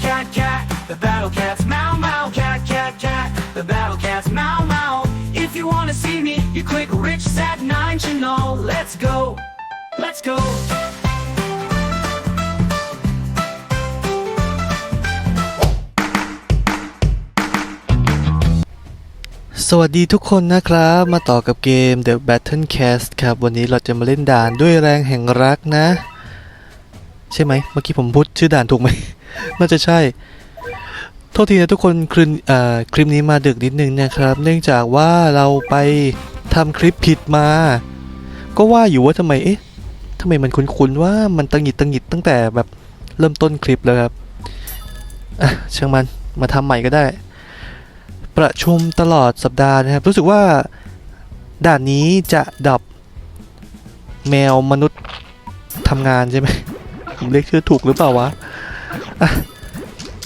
cat, cat, cat. The battle cat's meow, meow, cat, cat, cat. The battle cat's meow, meow. If you wanna see me, you click Rich Sat 9 channel. Let's go. Let's go. สวัสดีทุกคนนะครับ มาต่อกับเกม The Battle Cast ครับ วันนี้เราจะมาเล่นด่านด้วยแรงแห่งรักนะ ใช่ไหม เมื่อกี้ผมพูดชื่อด่านถูกไหม น่าจะใช่ โทษทีนะทุกคนคลิปเอ่อคลิปนี้มาดึกนิดนึงนะครับ เนื่องจากว่าเราไปทำคลิปผิดมา ก็ว่าอยู่ว่าทำไม เอ๊ะทำไมมันคุ้นๆว่ามันตังหิดตังหงิดตั้งแต่แบบเริ่มต้นคลิปแล้วครับอะช่างมันมาทำใหม่ก็ได้ ประชุมตลอดสัปดาห์นะครับ รู้สึกว่าด่านนี้จะดับแมวมนุษย์ทำงานใช่ไหมผมเรียกชื่อถูกหรือเปล่าวะ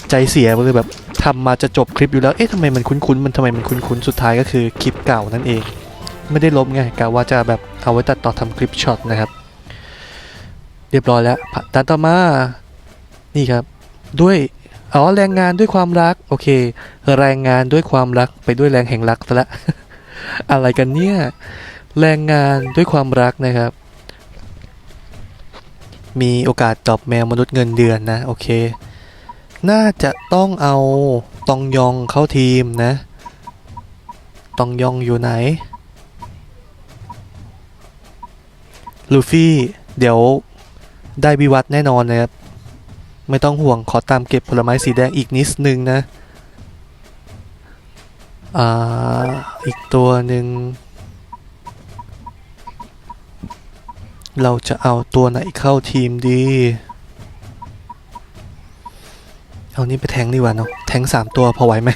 ใจเสียเลยแบบทำมาจะจบคลิปอยู่แล้ว เอ๊ะทำไมมันคุ้นๆ มันทำไมมันคุ้นๆ สุดท้ายก็คือคลิปเก่านั่นเอง ไม่ได้ลบไงกะว่าจะแบบเอาไว้ตัดต่อทำคลิปช็อตนะครับ เรียบร้อยแล้วผ่านด่านต่อมา นี่ครับ ด้วย อ๋อ แรงงานด้วยความรัก โอเค แรงงานด้วยความรักไปด้วยแรงแห่งรักซะละ อะไรกันเนี่ย แรงงานด้วยความรักนะครับ มีโอกาสตอบแมวมนุษย์เงินเดือนนะ โอเค น่าจะต้องเอาตองยองเข้าทีมนะ ตองยองอยู่ไหน ลูฟี่ เดี๋ยวได้วิวัฒแน่นอนนะครับ ไม่ต้องห่วงขอตามเก็บผลไม้สีแดงอีกนิดนึงนะ อ่า อีกตัวหนึ่ง เราจะเอาตัวไหนเข้าทีมดี เอานี่ไปแทงดีกว่าเนาะแทงสามตัวพอไหวไหม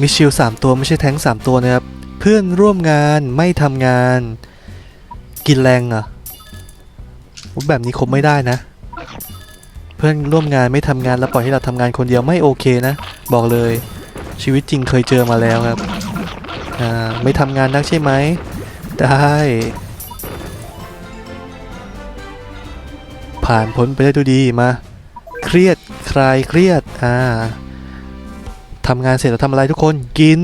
มิชิลสามตัวไม่ใช่แทงสามตัวนะครับ เพื่อนร่วมงานไม่ทำงาน กินแรงเหรอะแบบนี้คบไม่ได้นะ เพื่อนร่วมงานไม่ทำงานแล้วปล่อยให้เราทำงานคนเดียวไม่โอเคนะ บอกเลยชีวิตจริงเคยเจอมาแล้วครับอ่าไม่ทำงานนักใช่ไหมได้ผ่านพ้นไปได้ดูดีมา เครียดคลายเครียดอ่าทำงานเสร็จแล้วทำอะไรทุกคนกิน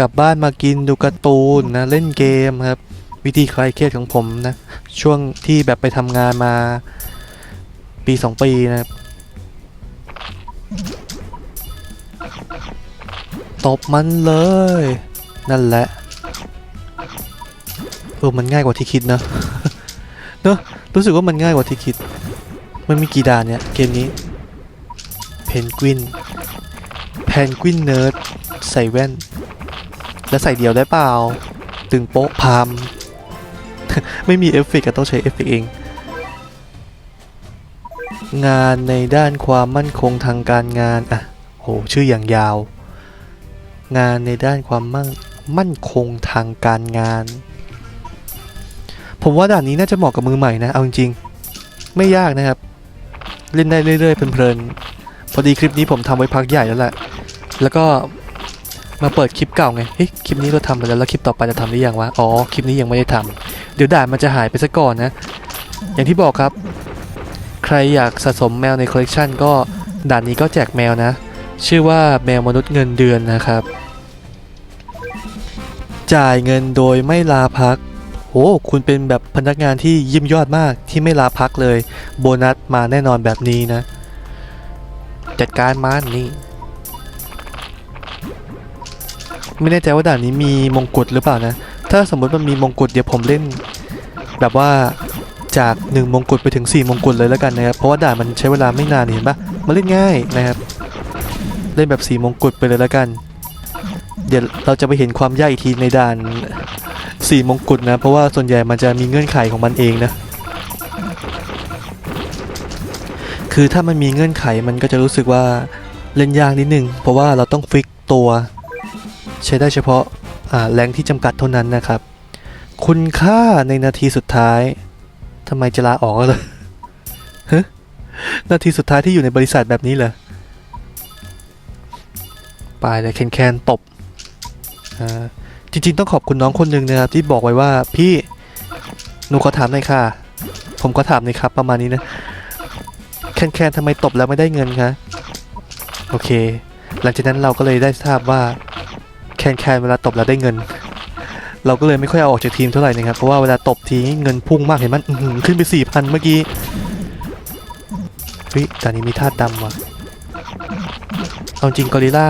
กลับบ้านมากินดูการ์ตูนนะเล่นเกมครับ วิธีคลายเครียดของผมนะ ช่วงที่แบบไปทำงานมาปีสองปีนะครับตบมันเลย นั่นแหละเออมันง่ายกว่าที่คิดนะเนอะรู้สึกว่ามันง่ายกว่าที่คิด มันมีกี่ด่านเนี่ย เกมนี้ เพนกวิน แพนกวินเนิร์ด ใส่แว่น แล้วใส่เดียวได้เปล่า ตึงโป๊ะพาม ไม่มีเอฟเฟกต์ก็ต้องใช้เอฟเฟกต์เอง งานในด้านความมั่นคงทางการงาน อะ โห ชื่ออย่างยาว งานในด้านความมั่งมั่นคงทางการงาน ผมว่าด่านนี้น่าจะเหมาะกับมือใหม่นะ เอาจริงๆ ไม่ยากนะครับ เล่นได้เรื่อยๆเพลินๆพอดีคลิปนี้ผมทำไว้พักใหญ่แล้วแหละ แล้วก็มาเปิดคลิปเก่าไงเฮ้ยคลิปนี้เราทำไปแล้วแล้วคลิปต่อไปจะทำหรือยังวะอ๋อคลิปนี้ยังไม่ได้ทำเดี๋ยวด่านมันจะหายไปซะก่อนนะ อย่างที่บอกครับ ใครอยากสะสมแมวในคอลเลกชันก็ด่านนี้ก็แจกแมวนะ ชื่อว่าแมวมนุษย์เงินเดือนนะครับ จ่ายเงินโดยไม่ลาพัก โอ้คุณเป็นแบบพนักงานที่เยิ้มยอดมากที่ไม่ลาพักเลย โบนัสมาแน่นอนแบบนี้นะ จัดการมันนี่ ไม่แน่ใจว่าด่านนี้มีมงกุฎหรือเปล่านะ ถ้าสมมติมันมีมงกุฎเดี๋ยวผมเล่น แบบว่าจาก1มงกุฎไปถึง4มงกุฎเลยแล้วกันนะครับ เพราะว่าด่านมันใช้เวลาไม่นานเห็นปะมันเล่นง่ายนะครับ เล่นแบบ4มงกุฎไปเลยแล้วกัน เดี๋ยวเราจะไปเห็นความยากอีกทีในด่าน4มงกุฎนะ เพราะว่าส่วนใหญ่มันจะมีเงื่อนไขของมันเองนะ คือถ้ามันมีเงื่อนไขมันก็จะรู้สึกว่าเล่นยากนิดนึง เพราะว่าเราต้องฟิกตัว ใช้ได้เฉพาะแรงที่จำกัดเท่านั้นนะครับ คุณค่าในนาทีสุดท้ายทำไมจะลาออกเลยฮะนาทีสุดท้ายที่อยู่ในบริษัทแบบนี้เหรอไปเลยแคนแคนๆตบ อ่าจริงๆต้องขอบคุณน้องคนหนึ่งนะครับที่บอกไว้ว่าพี่หนูขอถามหน่อยค่ะ ผมก็ถามหน่อยครับ ประมาณนี้นะคคนแคนทำไมตบแล้วไม่ได้เงินคะโอเค หลังจากนั้นเราก็เลยได้ทราบว่าแคนแคนเวลาตบแล้วได้เงิน เราก็เลยไม่ค่อยเอาออกจากทีมเท่าไหร่นะครับเพราะว่าเวลาตบทีเงินพุ่งมากเห็นมันอื้อหือขึ้นไปสี่พันเมื่อกี้เฮ้ยแต่นี้มีธาตุดำว่ะเอาจริงกอริลล่า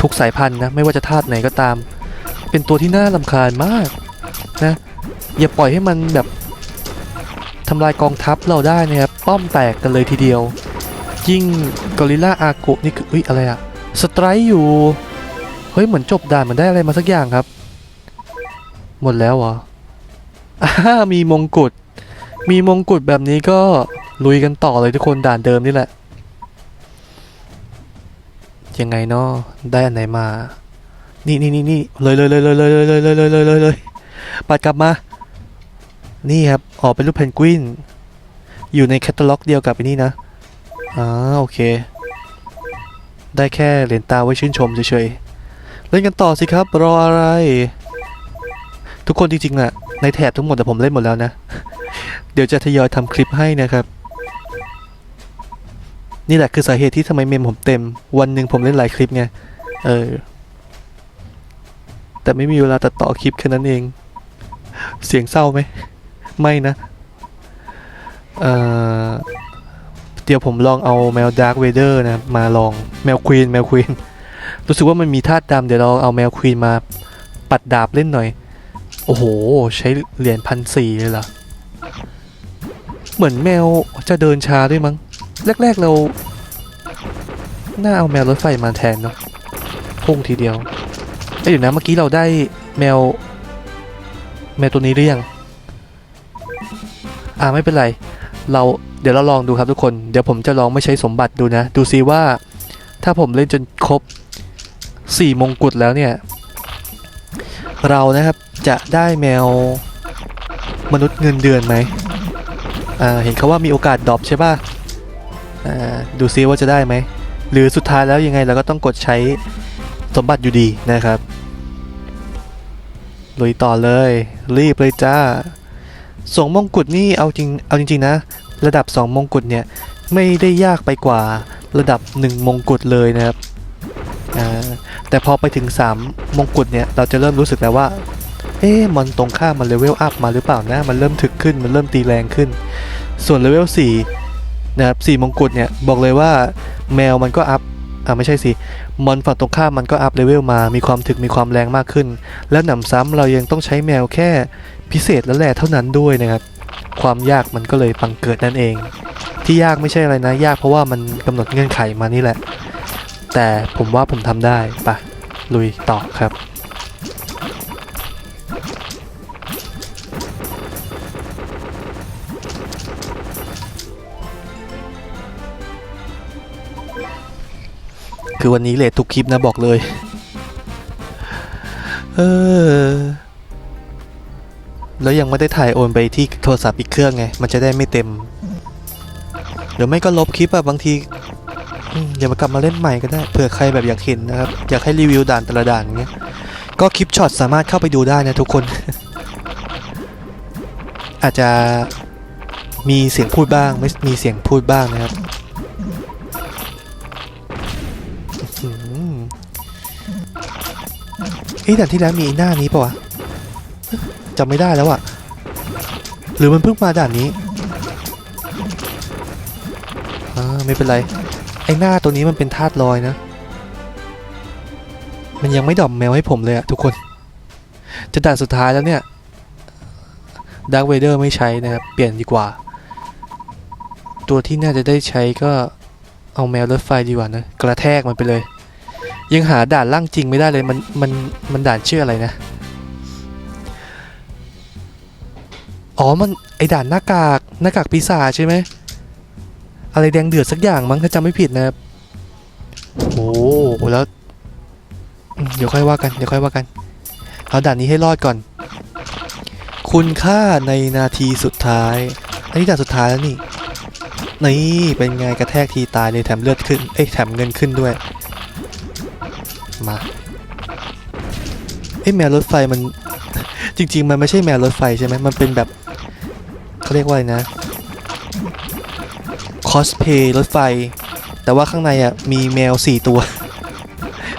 ทุกสายพันธุ์นะไม่ว่าจะธาตุไหนก็ตาม เป็นตัวที่น่าลำคาญมากนะอย่าปล่อยให้มันแบบทำลายกองทัพเราได้นะครับป้อมแตกกันเลยทีเดียว ยิ่งกอริลลาอาโกนี่คือเอ้ยอะไรอะสไตร์อยู่เฮ้ยเหมือนจบด่านมันได้อะไรมาสักอย่างครับ หมดแล้วเหรอมีมงกุฎมีมงกุฎแบบนี้ก็ลุยกันต่อเลยทุกคนด่านเดิมนี่แหละ ยังไงเนาะได้อันไหนมา นี่นี่นี่นี่เลยเลยเลยเลยเลยเลยเลยเลยเลยเลยเลยปัดกลับมา นี่ครับ ออกเป็นรูปเพนกวิน อยู่ในแคตตาล็อกเดียวกับไอ้นี่นะอ่าโอเค ได้แค่เหรียญตาไว้ชื่นชมเฉยๆ เล่นกันต่อสิครับ รออะไร ทุกคนจริงๆอะในแถบทั้งหมดแต่ผมเล่นหมดแล้วนะ เดี๋ยวจะทยอยทำคลิปให้นะครับนี่แหละคือสาเหตุที่ทำไมเมมผมเต็ม วันหนึ่งผมเล่นหลายคลิปไง เออ แต่ไม่มีเวลาตัดต่อคลิปแค่นั้นเอง เสียงเศร้าไหม ไม่นะ เอ่อ เดี๋ยวผมลองเอาแมวดาร์ v เวเดอร์นะ มาลองแมวควีนแมวควีน รู้สึกว่ามันมีธาตุดำเดี๋ยวเราเอาแมวควีนมาปัดดาบเล่นหน่อย โอ้โห ใช้เหรียญพันสี่เลยเหรอ เหมือนแมวจะเดินช้าด้วยมั้ง แรก ๆเรา น่าเอาแมวรถไฟมาแทนเนาะพุ่งทีเดียว เอ้ยเดี๋ยวนะเมื่อกี้เราได้แมว แมวตัวนี้หรือยัง อ่าไม่เป็นไร เราเดี๋ยวเราลองดูครับทุกคน เดี๋ยวผมจะลองไม่ใช้สมบัติดูนะ ดูซิว่า ถ้าผมเล่นจนครบ4มงกุฎแล้วเนี่ย เรานะครับจะได้แมวมนุษย์เงินเดือนไหมอ่าเห็นเขาว่ามีโอกาสดรอปใช่ป่ะอ่าดูซิว่าจะได้ไหม หรือสุดท้ายแล้วยังไงเราก็ต้องกดใช้ สมบัติอยู่ดีนะครับลุยต่อเลย รีบเลยจ้าสองมงกุฎนี่เอาจริงเอาจริงๆนะ ระดับ 2 มงกุฎเนี่ยไม่ได้ยากไปกว่าระดับ 1 มงกุฎเลยนะครับแต่พอไปถึง 3 มงกุฎเนี่ยเราจะเริ่มรู้สึกแล้วว่าเอ๊ะมันตรงข้ามมันเลเวลอัพมาหรือเปล่านะมันเริ่มถึกขึ้นมันเริ่มตีแรงขึ้น ส่วนเลเวล4นะครับ4มงกุฎเนี่ยบอกเลยว่าแมวมันก็อัพ อ่าไม่ใช่สิ มอนฝั่งตรงข้ามมันก็อัพเลเวลมา มีความถึกมีความแรงมากขึ้น แล้วหนำซ้ำเรายังต้องใช้แมวแค่พิเศษและแหละเท่านั้นด้วยนะครับ ความยากมันก็เลยบังเกิดนั่นเอง ที่ยากไม่ใช่อะไรนะ ยากเพราะว่ามันกำหนดเงื่อนไขมานี่แหละ แต่ผมว่าผมทำได้ปะลุยต่อครับ คือวันนี้เลททุกคลิปนะบอกเลย เออ แล้วยังไม่ได้ถ่ายโอนไปที่โทรศัพท์อีกเครื่องไง มันจะได้ไม่เต็ม เดี๋ยวไม่ก็ลบคลิปอะบางทีอืมเดี๋ยวมากลับมาเล่นใหม่ก็ได้ เผื่อใครแบบอยากเห็นนะครับ อยากให้รีวิวด่านแต่ละด่านเงี้ย ก็คลิปช็อตสามารถเข้าไปดูได้นะทุกคน อาจจะมีเสียงพูดบ้าง ไม่มีเสียงพูดบ้างนะครับ เฮ้ยด่านที่แล้วมีหน้านี้ปะวะจำไม่ได้แล้วอะหรือมันเพิ่งมาด่านนี้อ่าไม่เป็นไร ไอ้หน้าตัวนี้มันเป็นธาตุลอยนะ มันยังไม่ดอมแมวให้ผมเลยอะทุกคน จะด่านสุดท้ายแล้วเนี่ยด a r กเวเดอร์ไม่ใช้นะครับ เปลี่ยนดีกว่า ตัวที่น่าจะได้ใช้ก็เอาแมวรถไฟดีกว่านะ กระแทกมันไปเลย ยังหาด่านล่างจริงไม่ได้เลยมันมันมันด่านชื่ออะไรนะ อ๋อมันไอด่านหน้ากากหน้ากากปีศาจใช่ไหมอะไรแดงเดือดสักอย่างมั้งถ้าจำไม่ผิดนะครับโอ้แล้วเดี๋ยวค่อยว่ากันเดี๋ยวค่อยว่ากันเอาด่านนี้ให้รอดก่อน คุณค่าในนาทีสุดท้ายอันนี้ด่านสุดท้ายแล้วนี่นี่เป็นไงกระแทกทีตายเลยแถมเลือดขึ้นเอ้ยแถมเงินขึ้นด้วย มาเอ้แมวรถไฟมัน จริง ๆ มันไม่ใช่แมวรถไฟใช่ไหมมันเป็นแบบเขาเรียกว่าอะไรนะคอสเพย์รถไฟ แต่ว่าข้างในอะมีแมวสี่ตัว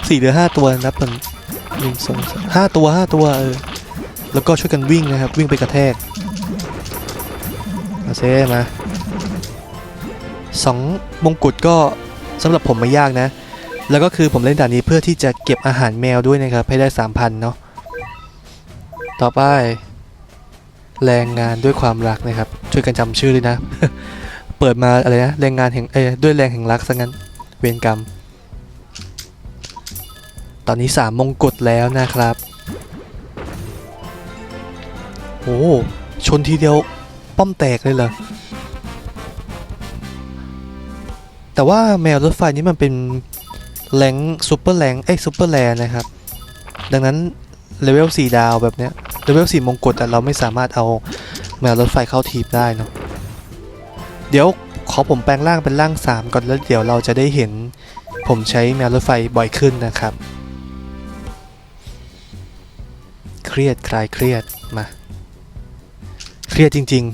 สี่หรือห้าตัวนับเป็นหนึ่งสองสห้าตัวห้าตัวเออแล้วก็ช่วยกันวิ่งนะครับ วิ่งไปกระแทกมาเซ่มาสองมงกุฎก็สำหรับผมไม่ยากนะ แล้วก็คือผมเล่นด่านนี้เพื่อที่จะเก็บอาหารแมวด้วยนะครับ ให้ได้3,000เนาะต่อไป แรงงานด้วยความรักนะครับ ช่วยกันจำชื่อเลยนะ เปิดมาอะไรนะแรงงานแห่งเอ้ด้วยแรงแห่งรักซะงั้นเวรกรรม ตอนนี้3มงกุฎแล้วนะครับโอ้ชนทีเดียวป้อมแตกเลยเหรอแต่ว่าแมวรถไฟนี้มันเป็น แรงซูเปอร์แรงเอ้ยซูเปอร์แรงนะครับ ดังนั้นเลเวล4ดาวแบบเนี้ยเลเวล4มงกุฎอะเราไม่สามารถเอาแมวรถไฟเข้าทีมได้เนาะเดี๋ยวขอผมแปลงร่างเป็นร่าง 3 ก่อนแล้วเดี๋ยวเราจะได้เห็นผมใช้แมวรถไฟบ่อยขึ้นนะครับ เครียดคลายเครียดมา เครียดจริง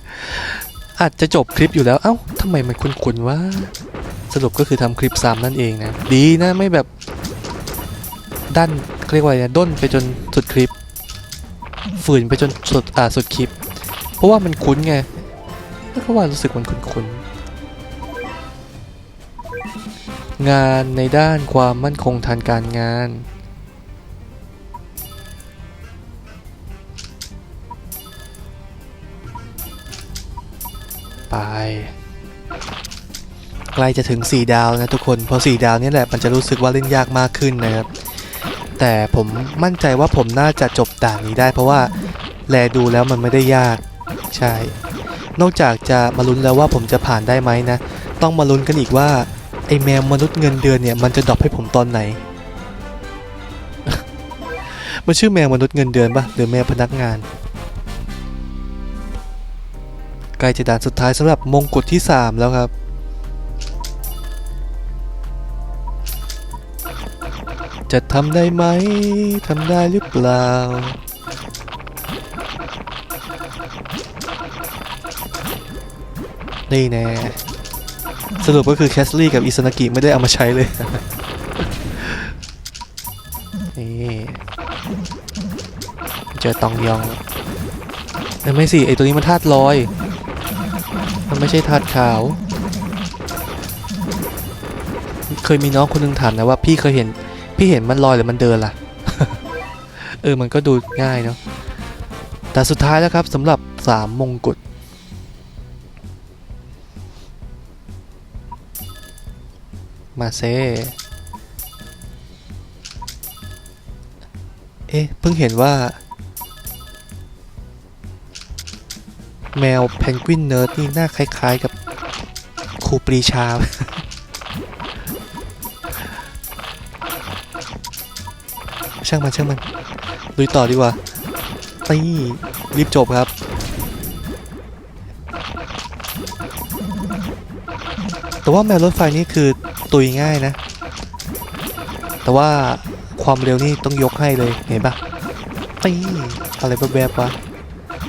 ๆ อาจจะจบคลิปอยู่แล้ว เอ้าทำไมมันคุ้นๆว่า สรุปก็คือทำคลิปซ้ำนั่นเองนะ ดีนะไม่แบบดันเรียกว่าอะไรด้นไปจนสุดคลิป ฝืนไปจนสุดอ่าสุดคลิป เพราะว่ามันคุ้นไงแล้วก็ว่ารู้สึกมันคุ้นๆงานในด้านความมั่นคงทางการงานไป ใกล้จะถึง 4 ดาวนะทุกคนพราะ4ดาวนี่แหละมันจะรู้สึกว่าเล่นยากมากขึ้นนะครับ แต่ผมมั่นใจว่าผมน่าจะจบด่านนี้ได้ เพราะว่าแลดูแล้วมันไม่ได้ยากใช่ นอกจากจะมาลุ้นแล้วว่าผมจะผ่านได้ไหมนะ ต้องมาลุ้นกันอีกว่าไอแมวมนุษย์เงินเดือนเนี่ยมันจะดรอปให้ผมตอนไหน มันชื่อแมวมนุษย์เงินเดือนปะหรือแมวพนักงานใกล้จะด่านสุดท้ายสำหรับมงกุฎที่ 3 แล้วครับ จะทำได้ไหมทำได้หรือเปล่า นี่แน่สรุปก็คือแคสลี่กับอิสนากิไม่ได้เอามาใช้เลย นี่ เจอตองยองเอ้ยไม่สิ ไอตัวนี้มันธาตุลอย มันไม่ใช่ธาตุขาว เคยมีน้องคนหนึงถามนะว่าพี่เคยเห็น พี่เห็นมันลอยหรือมันเดินล่ะ เออมันก็ดูง่ายเนาะแต่สุดท้ายแล้วครับสำหรับสามมงกุฎมาเซเอ๊ะเพิ่งเห็นว่า แมวเพนกวินเนิร์ดนี่หน้าคล้ายๆกับครูปรีชา ช่างมันช่างมันลุยต่อดีกว่านี่รีบจบครับ แต่ว่าแมวรถไฟนี่คือตุยง่ายนะ แต่ว่าความเร็วนี่ต้องยกให้เลยเห็นปะนี่อะไรแบบๆวะ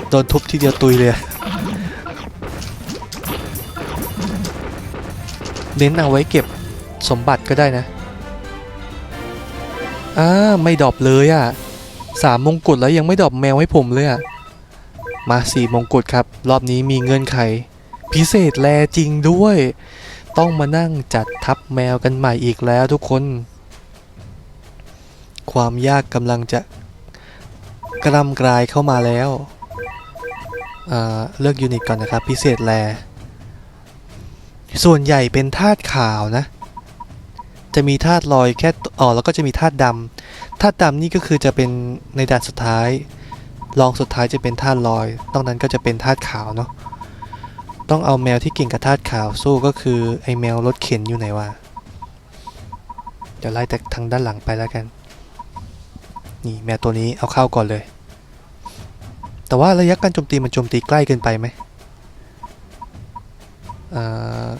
โดนทุบทีเดียวตุยเลยเน้นเอาไว้เก็บสมบัติก็ได้นะ อ่าไม่ดรอปเลยอะ่ะสามมงกุฎแล้วยังไม่ดรอปแมวให้ผมเลยอะ่ะมาสี่มงกุฎครับ รอบนี้มีเงื่อนไข พิเศษแลจริงด้วย ต้องมานั่งจัดทับแมวกันใหม่อีกแล้วทุกคน ความยากกำลังจะกรำกลายเข้ามาแล้วอ่าเลือกยูนิตก่อนนะครับ พิเศษแล ส่วนใหญ่เป็นธาตุขาวนะ จะมีธาตุลอยแค่อ๋อแล้วก็จะมีธาตุดำธาตุดำนี่ก็คือจะเป็นในด่านสุดท้ายรองสุดท้ายจะเป็นธาตุลอย นอกนั้นก็จะเป็นธาตุขาวเนาะต้องเอาแมวที่เก่งกับธาตุขาวสู้ก็คือไอแมวรถเข็นอยู่ไหนวะเดี๋ยวไล่แต่ทางด้านหลังไปแล้วกัน นี่แมวตัวนี้เอาเข้าก่อนเลย แต่ว่าระยะการโจมตีมันโจมตีใกล้เกินไปไหมอ่า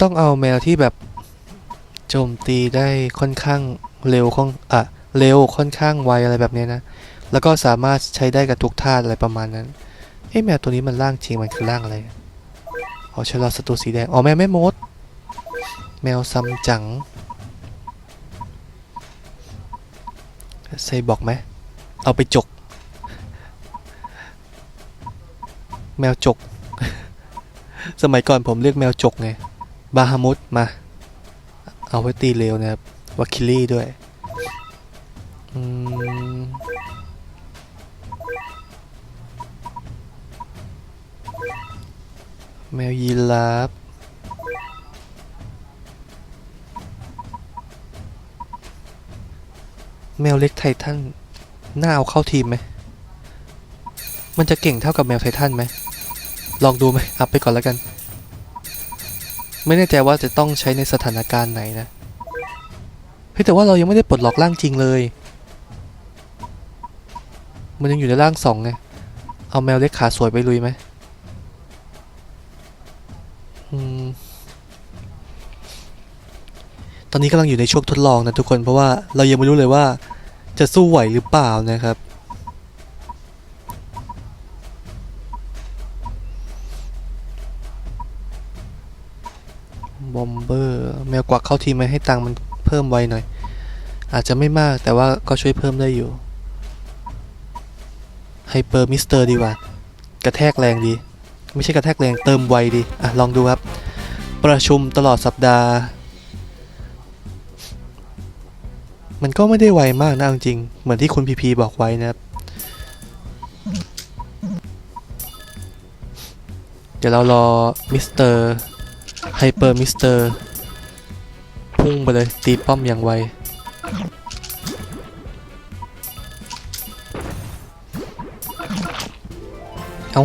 ต้องเอาแมวที่แบบโจมตีได้ค่อนข้างเร็วค่อนอะเร็วค่อนข้างไวอะไรแบบเนี้ยนะ แล้วก็สามารถใช้ได้กับทุกท่าอะไรประมาณนั้นเอ๊ะแมวตัวนี้มันร่างจริงมันคือร่างอะไรอ๋อชะลอศัตรูสีแดง อ๋อแมวแม่มด แมวซัมจังใส่บอกไหม เอาไปจก แมวจก สมัยก่อนผมเรียกแมวจกไง บาฮามุดมา เอาไว้ตีเร็วนะครับวาคิลี่ด้วยมแมวยีราฟแมวเล็กไททันน่าเอาเข้าทีมไหม มันจะเก่งเท่ากับแมวไททันไหม ลองดูไหมอัพไปก่อนแล้วกัน ไม่แน่ใจว่าจะต้องใช้ในสถานการณ์ไหนนะ เฮ้ยแต่ว่าเรายังไม่ได้ปลดล็อกร่างจริงเลย มันยังอยู่ในร่างสองไง เอาแมวเล็กขาสวยไปลุยไหมอืมตอนนี้กำลังอยู่ในช่วงทดลองนะทุกคนเพราะว่าเรายังไม่รู้เลยว่าจะสู้ไหวหรือเปล่านะครับ บอมเบอร์แมวกวักเข้าทีมไหมให้ตังค์มันเพิ่มไวหน่อย อาจจะไม่มากแต่ว่าก็ช่วยเพิ่มได้อยู่ไฮเปอร์มิสเตอร์ดีกว่ากระแทกแรงดี ไม่ใช่กระแทกแรงเติมไวดี อะ ลองดูครับ ประชุมตลอดสัปดาห์ มันก็ไม่ได้ไวมากนะจริง เหมือนที่คุณพีพีบอกไว้นะครับ เดี๋ยวเรารอมิสเตอร์ ไฮเปอร์มิสเตอร์ พุ่งไปเลย ตีป้อมอย่างไว เอา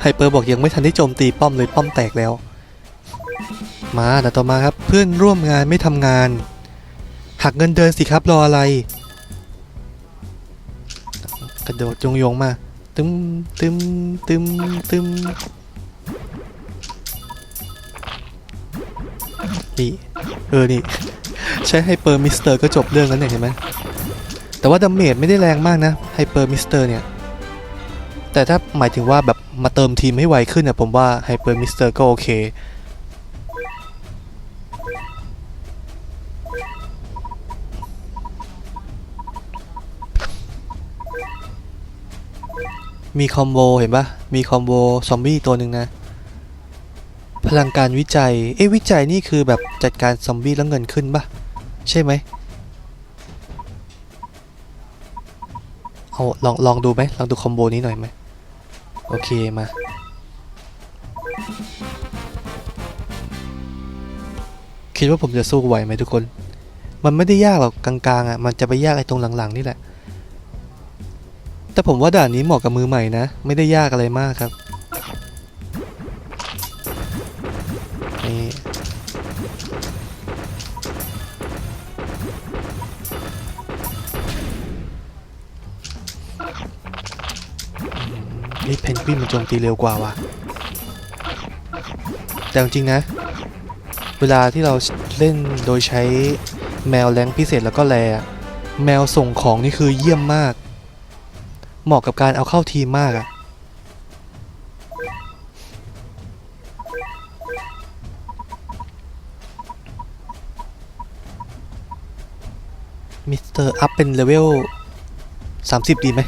ไฮเปอร์บอกยังไม่ทันได้โจมตีป้อมเลยป้อมแตกแล้ว มาแต่ต่อมาครับเพื่อนร่วมงานไม่ทำงาน หักเงินเดือนสิครับรออะไร กระโดดยงยงๆมา ตึมตึมตึมตึม นี่เออนี่ใช้ไฮเปอร์มิสเตอร์ก็จบเรื่องแล้วเนี่ยเห็นไหมแต่ว่าดาเมจไม่ได้แรงมากนะไฮเปอร์มิสเตอร์เนี่ยแต่ถ้าหมายถึงว่าแบบมาเติมทีมให้ไวขึ้นเนี่ยผมว่าไฮเปอร์มิสเตอร์ก็โอเคมีคอมโบเห็นปะมีคอมโบซอมบี้ตัวหนึ่งนะ พลังการวิจัย เอ๊ะวิจัยนี่คือแบบจัดการซอมบี้แล้วเงินขึ้นปะใช่ไหมเอาลองลองดูไหมลองดูคอมโบนี้หน่อยไหมโอเคมา คิดว่าผมจะสู้ไหวไหมทุกคน มันไม่ได้ยากหรอกกลางๆอะมันจะไปยากไอ้ตรงหลังๆนี่แหละ แต่ผมว่าด่านนี้เหมาะกับมือใหม่นะ ไม่ได้ยากอะไรมากครับ พนกวินมันโจมตีเร็วกว่าว่ะแต่จริงนะ เวลาที่เราเล่นโดยใช้แมวแรงพิเศษแล้วก็แลแมวส่งของนี่คือเยี่ยมมาก เหมาะกับการเอาเข้าทีมมากอะมิสเตอร์อัพเป็นเลเวล 30 ดีไหม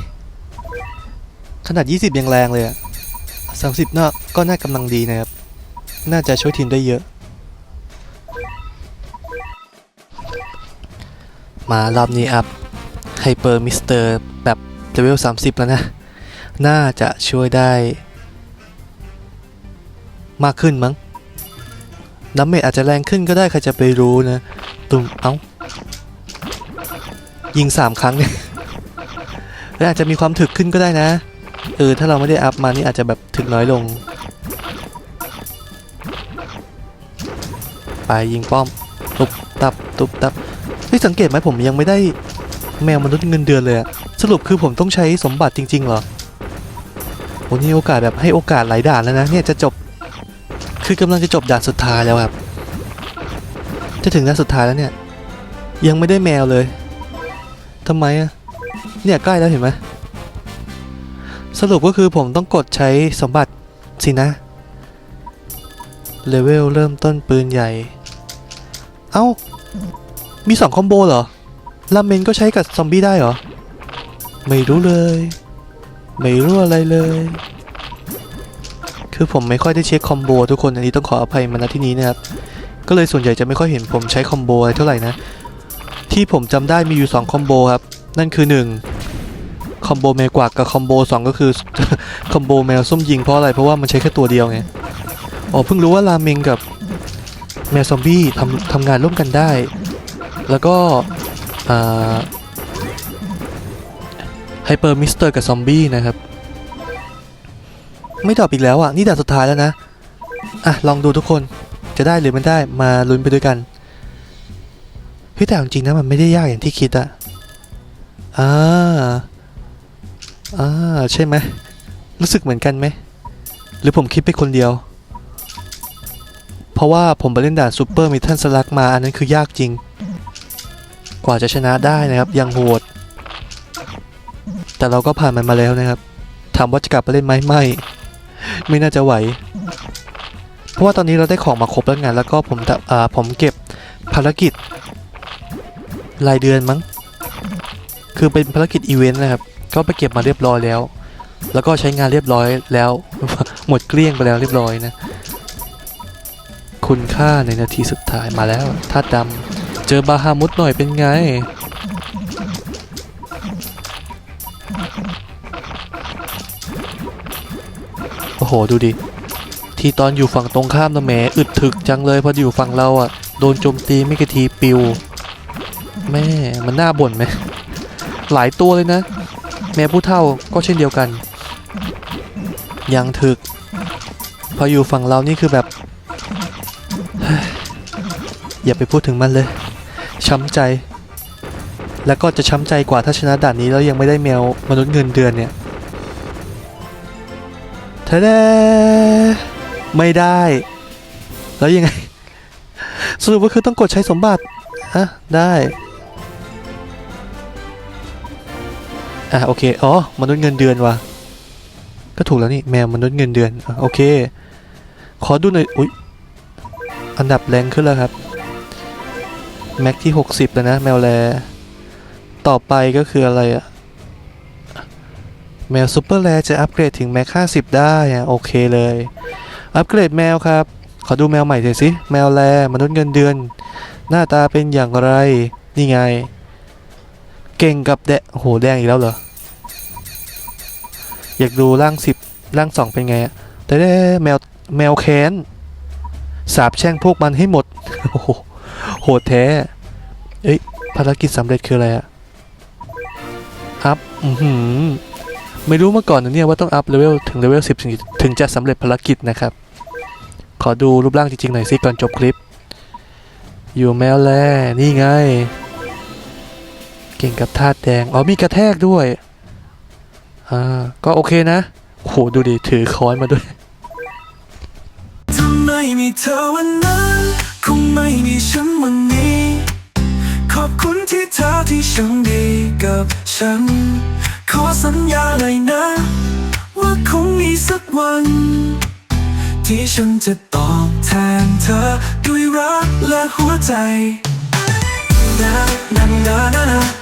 นาด 20 ยังแรงเลยอะ30น่าก็น่ากำลังดีนะครับ น่าจะช่วยทีมได้เยอะ มารอบนี้อัพไฮเปอร์มิสเตอร์แบบเลเวล 30 แล้วนะ น่าจะช่วยได้ มากขึ้นมั้งดาเมจอาจจะแรงขึ้นก็ได้ ใครจะไปรู้นะ ตุมเอ้า ยิง 3 ครั้งเนี่ย แล้วอาจจะมีความถึกขึ้นก็ได้นะ เออ ถ้าเราไม่ได้อัพมานี่อาจจะแบบถึกน้อยลง ไปยิงป้อม ตุบตับ ตุบตับเฮ้ยสังเกตไหมผมยังไม่ได้แมวมนุษย์เงินเดือนเลยอะสรุปคือผมต้องใช้สมบัติจริง ๆ เหรอโอ้นี่โอกาสแบบให้โอกาสหลายด่านแล้วนะเนี่ยจะจบ คือกำลังจะจบด่านสุดท้ายแล้วครับ จะถึงด่านสุดท้ายแล้วเนี่ย ยังไม่ได้แมวเลยทำไมอะเนี่ยใกล้แล้วเห็นไหม สรุปก็คือผมต้องกดใช้สมบัติสินะ เลเวลเริ่มต้นปืนใหญ่ เอ้า มีสองคอมโบเหรอลาเมนก็ใช้กับซอมบี้ได้เหรอ ไม่รู้เลย ไม่รู้อะไรเลย คือผมไม่ค่อยได้เช็คคอมโบทุกคน อันนี้ต้องขออภัยมาณที่นี้นะครับ ก็เลยส่วนใหญ่จะไม่ค่อยเห็นผมใช้คอมโบอะไรเท่าไหร่นะ ที่ผมจำได้มีอยู่2คอมโบครับ นั่นคือ 1 อมโบแมวกวักกับคอมโบ2ก็คือ คอมโบแมวส้มยิงเพราะอะไรเพราะว่ามันใช้แค่ตัวเดียวไงอ๋อเพิ่งรู้ว่าราเมงกับแมวซอมบี้ทำทำงานร่วมกันได้ แล้วก็ไฮเปอร์มิสเตอร์กับซอมบี้นะครับ ไม่ตอบอีกแล้วอะ นี่ด่านสุดท้ายแล้วนะ อะ ลองดูทุกคนจะได้หรือไม่ได้มาลุ้นไปด้วยกันเฮ้ยแต่เอาจริงนะมันไม่ได้ยากอย่างที่คิดอะอ่า อ่าใช่ไหมรู้สึกเหมือนกันไหม หรือผมคิดไปคนเดียว เพราะว่าผมไปเล่นด่านซูเปอร์มิทันสลักมาอันนั้นคือยากจริง กว่าจะชนะได้นะครับยังโหด แต่เราก็ผ่านมันมาแล้วนะครับถามว่าจะกลับไปเล่นไหมไม่ ไม่น่าจะไหว เพราะว่าตอนนี้เราได้ของมาครบแล้วไงแล้วก็ผมอ่าผมเก็บภารกิจรายเดือนมั้ง คือเป็นภารกิจอีเวนต์นะครับ ก็ไปเก็บมาเรียบร้อยแล้ว แล้วก็ใช้งานเรียบร้อยแล้ว หมดเกลี้ยงไปแล้วเรียบร้อยนะ คุณค่าในนาทีสุดท้ายมาแล้วธาตุดำเจอบาฮามุดหน่อยเป็นไงโอ้โหดูดิ ที่ตอนอยู่ฝั่งตรงข้ามนะแหมอึดถึกจังเลยพออยู่ฝั่งเราอะโดนโจมตีไม่กี่ทีปิว แม่มันน่าบ่นไหมหลายตัวเลยนะ แม่ผู้เท่าก็เช่นเดียวกัน ยังถึก พออยู่ฝั่งเรานี่คือแบบ อย่าไปพูดถึงมันเลย ช้ำใจ แล้วก็จะช้ำใจกว่าถ้าชนะด่านนี้แล้วยังไม่ได้แมวมนุษย์เงินเดือนเนี่ยทะเดไม่ได้ แล้วยังไง สรุปว่าคือต้องกดใช้สมบัติ ฮะ ได้ อะโอเคอ๋อมนุษย์เงินเดือนวะก็ถูกแล้วนี่แมวมนุษย์เงินเดือนอโอเค ขอดูหน่อยอุ๊ยอันดับแรงขึ้นแล้วครับแม็กที่ 60 แล้วนะ แมวแล ต่อไปก็คืออะไรอะแมวซูเปอร์แลจะอัปเกรดถึงแม็ก 50 ได้อะโอเคเลย อัปเกรดแมวครับ ขอดูแมวใหม่หน่อยสิ แมวแล มนุษย์เงินเดือน หน้าตาเป็นอย่างไร นี่ไง เก่งกับแดะโหแดงอีกแล้วเหรอ อยากดูร่างสิบร่างสองเป็นไงอะแต่ได้แมวแมวแค้นสาบแช่งพวกมันให้หมด โอ้โหโหดแท้ เอ้ยภารกิจสำเร็จคืออะไรอะอัพอือหือไม่รู้มาก่อนนะเนี่ยว่าต้องอัพเลเวลถึงเลเวล10ถึงถึงจะสำเร็จภารกิจนะครับ ขอดูรูปร่างจริงๆหน่อยสิก่อนจบคลิป อยู่แมวแลนี่ไง เก่งกับธาตุแดง อ๋อมีกระแทกด้วย อ่า ก็โอเคนะ โอ้โห ดูดิ ถือค้อนมาด้วยถ้าไมมีเธอวันนั้นคงไม่มีฉันวันนี้ ขอบคุณที่เธอที่ช่างดีกับฉัน ขอสัญญาเลยนะ ว่าคงมีสักวัน ที่ฉันจะตอบแทนเธอด้วยรักและหัวใจนานาน